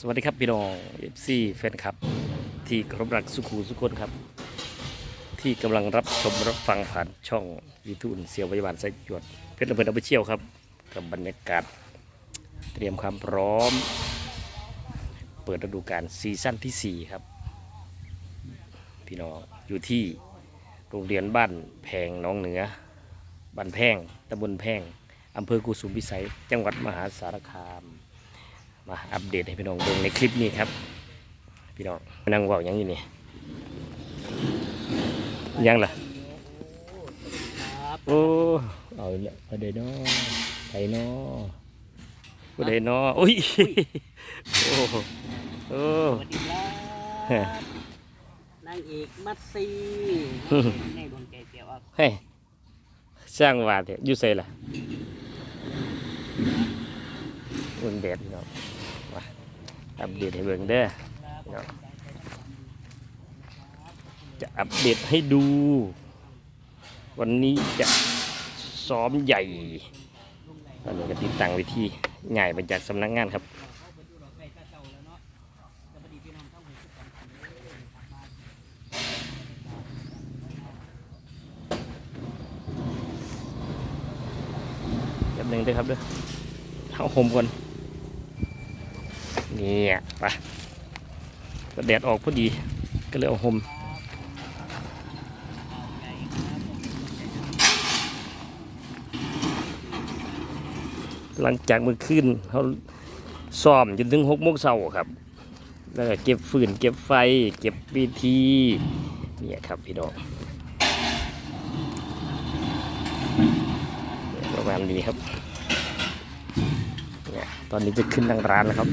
สวัสดีครับพี่น้องเอฟซีแฟนคลับ ที่ครพรักสุขูสุคนครับ ที่กำลังรับชมรับฟังผ่านช่องยูทูบเสียวพยาบาลไซจวดเพชรระเบิดเอาไปเชี่ยวครับ กับบรรยากาศ เตรียมความพร้อม เปิดฤดูกาลซีซั่นที่ 4 ครับ พี่น้องอยู่ที่โรงเรียนบ้านแพงน้องเหนือบ้านแพงตำบลแพงอำเภอกุสุมพิสัย จังหวัดมหาสารคาม มาอัปเดตให้พี่น้องดูในคลิปนี้ครับ พี่น้องมานั่งเว่าหยังอยู่นี่ยังล่ะครับโอ้เอาอีกแล้วประเดเนาะไทยเนาะประเดเนาะอุ้ยโอ้โอ้สวัสดีครัเฮ้บนางเอกมัดซีในดวงใจเสียวอะเฮ้ยสร้างวาดเถอะอยู่ใส่ล่ะอุ่นแดดพี่น้องมา อัปเดตให้เบิ่งเด้อจะอัปเดตให้ดู วันนี้จะซ้อมใหญ่ตอนนี้ก็ติดตั้งไว้ที่ง่ายมาจากสำนักงานครับแป๊บหนึงด้วยครับเด้อเอาห่มก่อน เนี่ยไปก็แดดออกพอดีก็เลยเอาห่มหลังจากมื่อคืนเขาซ้อมจนถึงหกโมงเช้าครับ แล้วก็เก็บฟืนเก็บไฟ เก็บวีทีเนี่ยครับพี่น้องประมาณนี้ครับเนี่ยตอนนี้จะขึ้นทางร้านแล้วครับ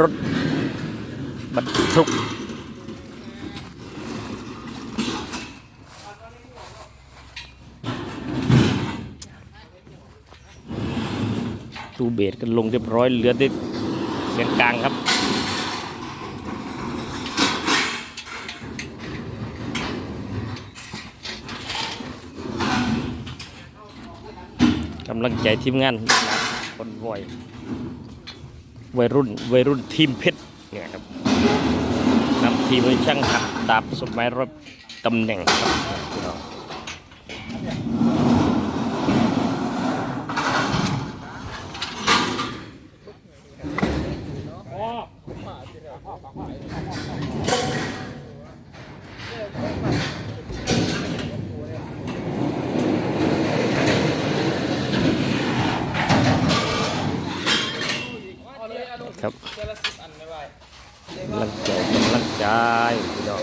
รถบรรทุกตูเบสกันลงเรียบร้อยเหลือได้เสียงกลางครับ กำลังใจทีมงานคนวอย วัยรุ่นวัยรุ่นทีมเพชรเนี่ยครับนำทีมโดยช่างหัดดาบสมัยรบตำแหน่งครับพี่น้องครับกำลังใจ กำลังใจพี่น้อง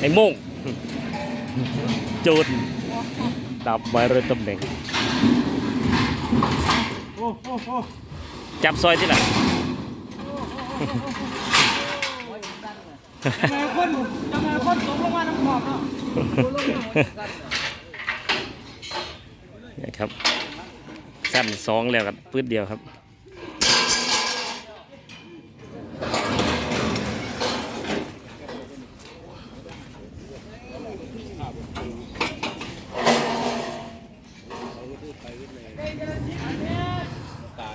ไอ้โม่งโจรดับไว้เลยตำแหน่งจับซอยที่ไหน ทำไมคนทำไมคนตกลงมาน้ำขอบเนาะนี่ครับสั้นสองแล้วครับปื้ดเดียวครับ สว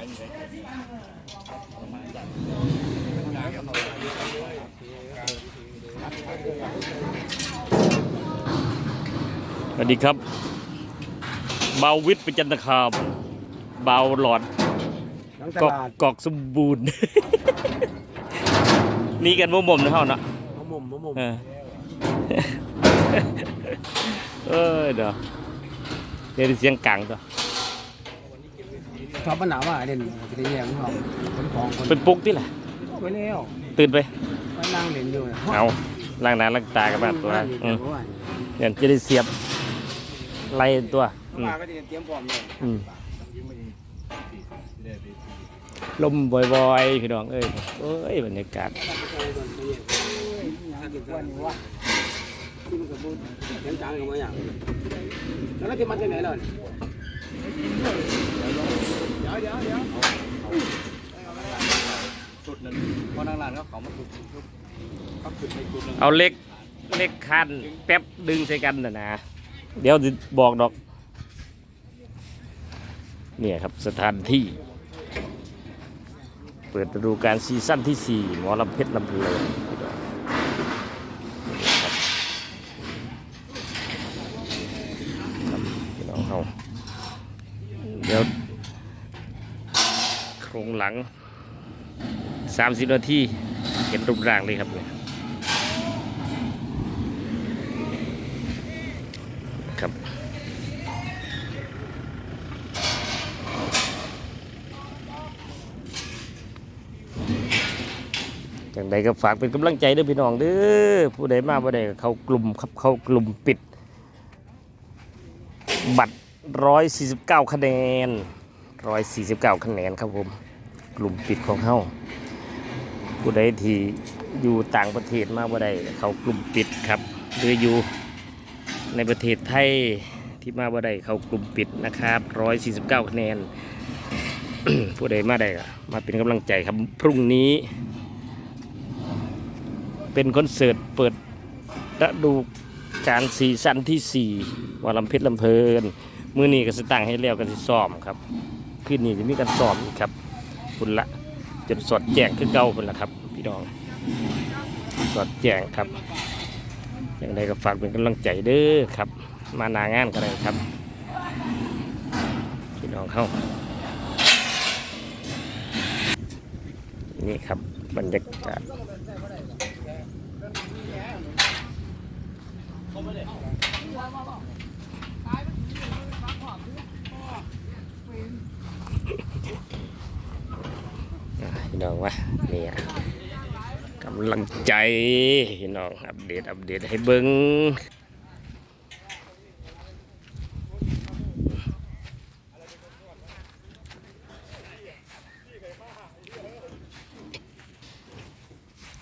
ัสดีครับ เบาวิทย์ประจันตคามเบาหลอดน้องตกอกลาดกอกสมบูรณ์ นี่กันบ่มมนะเฮาเนาะมะมุมมะมุมเออเออเดี๋ยวเดี๋ยวเสียงกลางตัว ชอบปัญหาว่าเด่นจะได้แย่งของคนของคนเป็นปุกที่แหละไปแล้วตื่นไปไปนั่งเด่นอยู่เนี่ยเอาล้างหน้าล้างตากันบ้างตัวอือืมมเดี๋ยวจะได้เสียบไล่ตัวอืมมาก็จะเตรียมพร้อมเลยอืมลมบ่อยๆ พี่น้องเอ้ยเอ้ยบรรยากาศถ้ากินวันนี้ว่าที่มันกระบุนยังจังกับมาอย่างแล้วที่มันจะไหนล่ะ สุดหนึ่งพอนั่งร้านเขาเขามาสุดสุดเขาขึ้นไปสุดหนึ่งเอาเล็กเล็กคันแป๊บดึงใส่กันนะนะเดี๋ยวบอกดอก เนี่ยครับสถานที่ เปิดฤดูการซีซั่นที่ 4 หมอลำเพชรลำเพลินพี่น้องครับครับพี่น้องเฮาเดี๋ยว โคร งหลัง 30 นาทีเห็นรูปร่างเลยครับเนี่ยครับจังใดก็ฝากเป็นกำลังใจด้อพี่น้องเด้อผู้ใดมาบ่ได้ก็เขากลุ่มครับเขากลุ่มปิด บัตร 149 คะแนน 149 คะแนนครับผม กลุ่มปิดของเฮาผู้ใดที่อยู่ต่างประเทศมาบ่ได้เขากลุ่มปิดครับหรืออยู่ในประเทศไทยที่มาบ่ได้เขากลุ่มปิดนะครับ 149 คะแนน ผู้ใดมาได้มาเป็นกำลังใจครับพรุ่งนี้ เป็นคอนเสิร์ตเปิดฤดูการซีซั่นที่ 4วาลำเพชรลำเพลิน มือนี้ก็สตั้งให้แล้วกันสิซ้อมครับคืนนี้จะมีการซ้อมครับุณละจนสอดแจ้งคือเก่าคุณละครับ พี่น้องสอดแจ้งครับ อย่างไรก็ฝากเป็นกำลังใจเด้อครับ มานางานกันเลยครับ พี่น้องเข้านี่ครับบรรยากาศอะพี่ น้องวะเนี่ยกำลังใจพี่น้องอัปเดตอัปเดตให้เบิ้ง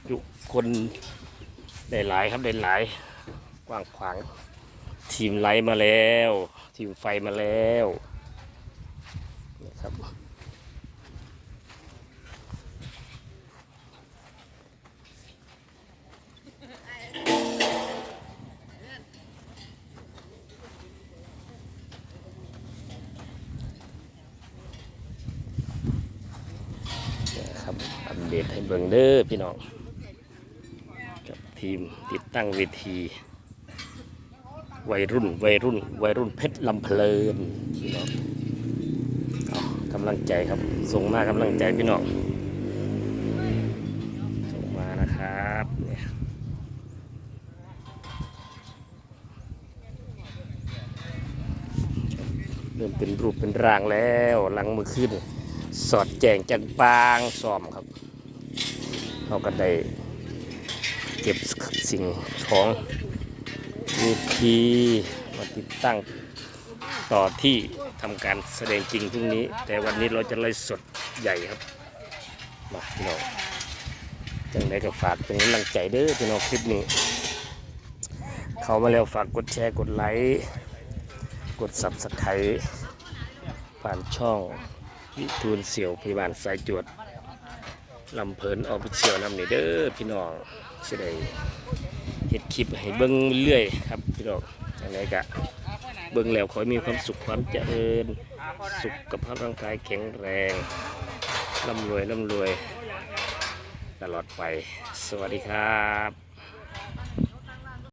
อยู่คนได้หลายครับได้หลายกว้างขวาง ทีมไลท์มาแล้ว ทีมไฟมาแล้วนะครับ อัปเดตให้เบิ่งเด้อพี่น้องกับทีมติดตั้งเวที วัยรุ่นวัยรุ่น วัยรุ่นเพชรลำเพลินพี่น้องเอากำลังใจครับส่งมากำลังใจพี่น้องส่งมานะครับเนี่ยเริ่มเป็นรูปเป็นร่างแล้วหลังมือขึ้น สอดแจงจังปางซ้อมครับเราก็ได้เก็บสิ่งของเวทีมาติดตั้งต่อที่ทำการแสดงจริงพรุ่งนี้ แต่วันนี้เราจะไล่สดใหญ่ครับ มาพี่น้องจังไดก็ฝากเป็นกำลังใจเด้อพี่น้องคลิปนี้ เขามาแล้วฝากกดแชร์กดไลค์กด subscribe ผ่านช่อง วิทูลเสี่ยวพยาบาลสายจวดลำเพลินออฟฟิเชียลนำนี่เด้อพี่น้องสิได้เฮ็ดคลิปให้เบิ่งเรื่อยครับพี่น้องจังไดกะเบิ่งแล้วขอให้มีความสุขความเจริญสุขภาพร่างกายแข็งแรงร่ำรวยร่ำรวย ตลอดไป สวัสดีครับ